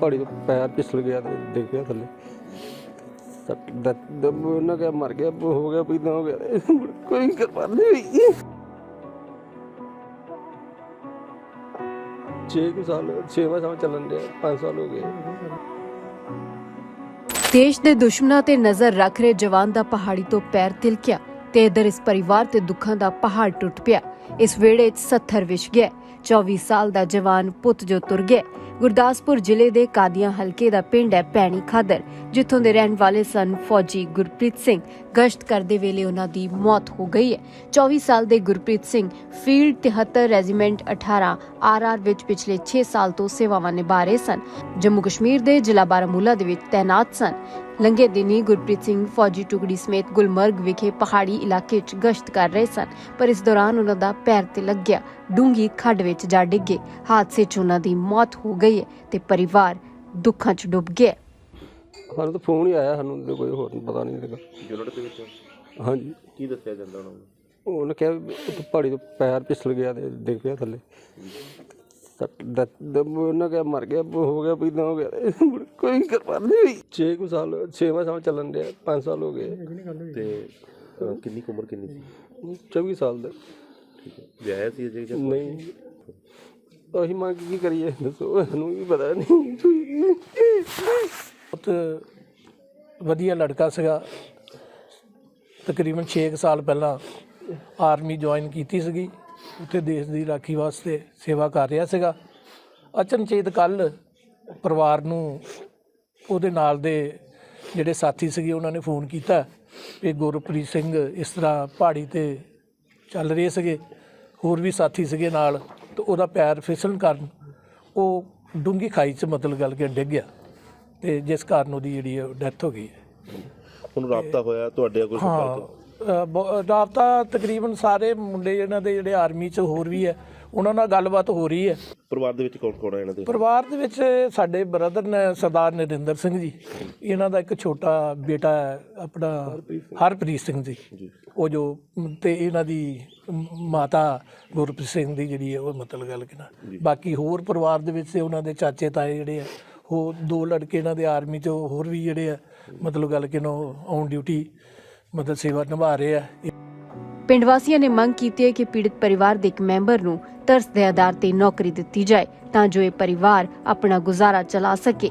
ਪਹਾੜੀ ਤੋਂ ਪੈਰ ਫਿਸਲ ਗਿਆ ਤੇ ਡਿੱਗ ਪਿਆ ਥੱਲੇ। ਸੱਟ ਦਰਦ ਉਹਨਾਂ ਕਿਹਾ ਮਰ ਗਿਆ, ਹੋ ਗਿਆ ਵੀ ਹੋ ਗਿਆ। ਕੋਈ ਕਿਰਪਾ ਨਹੀਂ ਹੋਈ ਛੇ ਕੁ ਸਾਲ ਛੇਵਾਂ ਸਾਲ ਚੱਲਣ ਦੇ 5 ਸਾਲ ਹੋ ਗਏ। ਦੇਸ਼ ਦੇ ਦੁਸ਼ਮਣਾਂ ਤੇ ਨਜ਼ਰ ਰੱਖ ਰਹੇ ਜਵਾਨ ਦਾ ਪਹਾੜੀ ਤੋਂ ਪੈਰ ਤਿਲਕਿਆ ਤੇ ਇਧਰ ਇਸ ਪਰਿਵਾਰ ਤੇ ਦੁੱਖਾਂ ਦਾ ਪਹਾੜ ਟੁੱਟ ਪਿਆ। ਇਸ ਵੇੜੇ 'ਚ 70 ਵਿਛ ਗਿਆ। 24 ਸਾਲ ਦਾ ਜਵਾਨ ਪੁੱਤ ਜੋ ਤੁਰ ਗਿਆ। ਗੁਰਦਾਸਪੁਰ ਜ਼ਿਲ੍ਹੇ ਦੇ ਕਾਦੀਆਂ ਹਲਕੇ ਦਾ ਪਿੰਡ ਹੈ ਪੈਣੀ ਖਾਦਰ, ਜਿੱਥੋਂ ਦੇ ਰਹਿਣ ਵਾਲੇ ਸਨ ਫੌਜੀ ਗੁਰਪ੍ਰੀਤ ਸਿੰਘ। ਗਸ਼ਤ ਕਰਦੇ ਵੇਲੇ ਉਹਨਾਂ ਦੀ ਮੌਤ ਹੋ ਗਈ ਹੈ। 24 ਸਾਲ ਦੇ Gurpreet Singh field 73 regiment 18 RR ਵਿੱਚ ਪਿਛਲੇ 6 ਸਾਲ ਤੋਂ ਸੇਵਾਵਾਂ ਨਿਭਾ ਰਹੇ ਸਨ। ਜੰਮੂ ਕਸ਼ਮੀਰ ਦੇ ਜ਼ਿਲ੍ਹਾ ਬਾਰਾਮੂਲਾ ਦੇ ਵਿੱਚ ਤੈਨਾਤ ਸਨ। ਲੰਘੇ ਦਿਨੀ ਗੁਰਪ੍ਰੀਤ ਸਿੰਘ ਫੌਜੀ ਟੁਕੜੀ ਸਮੇਤ ਗੁਲਮਰਗ ਵਿਖੇ ਪਹਾੜੀ ਇਲਾਕੇ 'ਚ ਗਸ਼ਤ ਕਰ ਰਹੇ ਸਨ, ਪਰ ਇਸ ਦੌਰਾਨ ਉਹਨਾਂ ਦਾ ਪੈਰ ਤੇ ਲੱਗਿਆ। ਡੂੰਗੀ ਖੱਡ ਵਿੱਚ ਜਾ ਡਿੱਗੇ। ਹਾਦਸੇ 'ਚ ਉਹਨਾਂ ਦੀ ਮੌਤ ਹੋ ਗਈ ਹੈ ਤੇ ਪਰਿਵਾਰ ਦੁੱਖਾਂ 'ਚ ਡੁੱਬ ਗਿਆ। ਸਾਨੂੰ ਤਾਂ ਫੋਨ ਹੀ ਆਇਆ ਸਾਨੂੰ ਤਾਂ ਕੋਈ ਹੋਰ ਪਤਾ ਨਹੀਂ ਲੱਗਾ। ਯੂਨਿਟ ਦੇ ਵਿੱਚ? ਹਾਂਜੀ। ਕੀ ਦੱਸਿਆ ਜਾਂਦਾ ਉਹਨਾਂ ਨੂੰ? ਉਹਨੇ ਕਿਹਾ ਵੀ ਉੱਥੇ ਪਹਾੜੀ ਤੋਂ ਪੈਰ ਫਿਸਲ ਗਿਆ ਤੇ ਡਿੱਗ ਪਿਆ ਥੱਲੇ। ਸੱਟ ਦਰਦ ਉਹਨਾਂ ਕਿਹਾ ਮਰ ਗਿਆ ਹੋ ਗਿਆ ਵੀ ਹੋ ਗਿਆ। ਮੁੜ ਕੋਈ ਕਿਰਪਾ ਨਹੀਂ ਹੋਈ। ਛੇ ਕੁ ਸਾਲ ਛੇਵਾਂ ਸਾਲ ਚੱਲਣ ਦੇ 5 ਸਾਲ ਹੋ ਗਏ। ਤੇ ਅਹ, ਕਿੰਨੀ ਕੁ ਉਮਰ ਕਿੰਨੀ ਸੀ? 24 ਸਾਲ ਦਾ। ਵਿਆਹਿਆ ਸੀ ਅਜੇ ਜਾਂ ਨਹੀਂ। ਅਸੀਂ ਮੰਗ ਕੀ ਕਰੀਏ? ਦੱਸੋ, ਸਾਨੂੰ ਵੀ ਪਤਾ ਨਹੀਂ। ਬਹੁਤ ਵਧੀਆ ਲੜਕਾ ਸੀਗਾ। ਤਕਰੀਬਨ 6 ਸਾਲ ਪਹਿਲਾਂ ਆਰਮੀ ਜੁਆਇਨ ਕੀਤੀ ਸੀਗੀ। ਉੱਥੇ ਦੇਸ਼ ਦੀ ਰਾਖੀ ਵਾਸਤੇ ਸੇਵਾ ਕਰ ਰਿਹਾ ਸੀਗਾ। ਅਚਨਚੇਤ ਕੱਲ ਪਰਿਵਾਰ ਨੂੰ ਉਹਦੇ ਨਾਲ ਦੇ ਜਿਹੜੇ ਸਾਥੀ ਸੀਗੇ, ਉਹਨਾਂ ਨੇ ਫੋਨ ਕੀਤਾ ਕਿ ਗੁਰਪ੍ਰੀਤ ਸਿੰਘ ਇਸ ਤਰ੍ਹਾਂ ਪਹਾੜੀ ਤੇ ਚੱਲ ਰਹੇ ਸੀਗੇ ਹੋਰ ਵੀ ਸਾਥੀ ਸੀਗੇ ਨਾਲ ਤੇ ਉਹਦਾ ਪੈਰ ਫਿਸਲਣ ਕਾਰਨ ਉਹ ਡੂੰਗੀ ਖਾਈ 'ਚ ਮਤਲਬ ਗੱਲ ਕੇ ਡਿੱਗ ਗਿਆ ਤੇ ਜਿਸ ਕਾਰਨ ਉਹਦੀ ਜਿਹੜੀ ਡੈਥ ਹੋ ਗਈ ਹੁਣ ਰਾਬਤਾ ਹੋਇਆ ਤੁਹਾਡੇ ਕੋਈ ਹਾਂ ਸੰਪਰਕ ਰਾਬਤਾ ਤਕਰੀਬਨ ਸਾਰੇ ਮੁੰਡੇ ਇਹਨਾਂ ਦੇ ਜਿਹੜੇ ਆਰਮੀ 'ਚ ਹੋਰ ਵੀ ਹੈ ਉਹਨਾਂ ਨਾਲ ਗੱਲਬਾਤ ਹੋ ਰਹੀ ਹੈ। ਪਰਿਵਾਰ ਦੇ ਵਿੱਚ ਕੌਣ ਕੌਣ ਹੈ ਇਹਨਾਂ ਦੇ? ਪਰਿਵਾਰ ਦੇ ਵਿੱਚ ਸਾਡੇ ਬ੍ਰਦਰ ਨੇ ਸਰਦਾਰ ਨਰਿੰਦਰ ਸਿੰਘ ਜੀ। ਇਹਨਾਂ ਦਾ ਇੱਕ ਛੋਟਾ ਬੇਟਾ ਹੈ ਆਪਣਾ ਹਰਪ੍ਰੀਤ ਸਿੰਘ ਜੀ। ਉਹ ਜੋ ਤੇ ਇਹਨਾਂ ਦੀ ਮਾਤਾ ਗੁਰਪ੍ਰੀਤ ਸਿੰਘ ਦੀ ਜਿਹੜੀ ਹੈ ਉਹ ਮਤਲਬ ਗੱਲ ਕਿ ਨਾ ਬਾਕੀ ਹੋਰ ਪਰਿਵਾਰ ਦੇ ਵਿੱਚ ਉਹਨਾਂ ਦੇ ਚਾਚੇ ਤਾਏ ਜਿਹੜੇ ਆ ਉਹ ਦੋ ਲੜਕੇ ਇਹਨਾਂ ਦੇ ਆਰਮੀ 'ਚ ਹੋਰ ਵੀ ਜਿਹੜੇ ਆ ਮਤਲਬ ਗੱਲ ਕਿ ਨਾ ਔਨ ਡਿਊਟੀ ਮਤਲਬ ਸੇਵਾ ਨਿਭਾ ਰਹੇ ਆ। ਪਿੰਡ ਵਾਸੀਆਂ ਨੇ ਮੰਗ ਕੀਤੀ ਹੈ ਕਿ ਪੀੜਤ ਪਰਿਵਾਰ ਦੇ ਇੱਕ ਮੈਂਬਰ ਨੂੰ ਤਰਸ ਦੇ ਆਧਾਰ ਤੇ ਨੌਕਰੀ ਦਿੱਤੀ ਜਾਏ ਤਾਂ ਜੋ ਇਹ ਪਰਿਵਾਰ ਆਪਣਾ ਗੁਜ਼ਾਰਾ ਚਲਾ ਸਕੇ।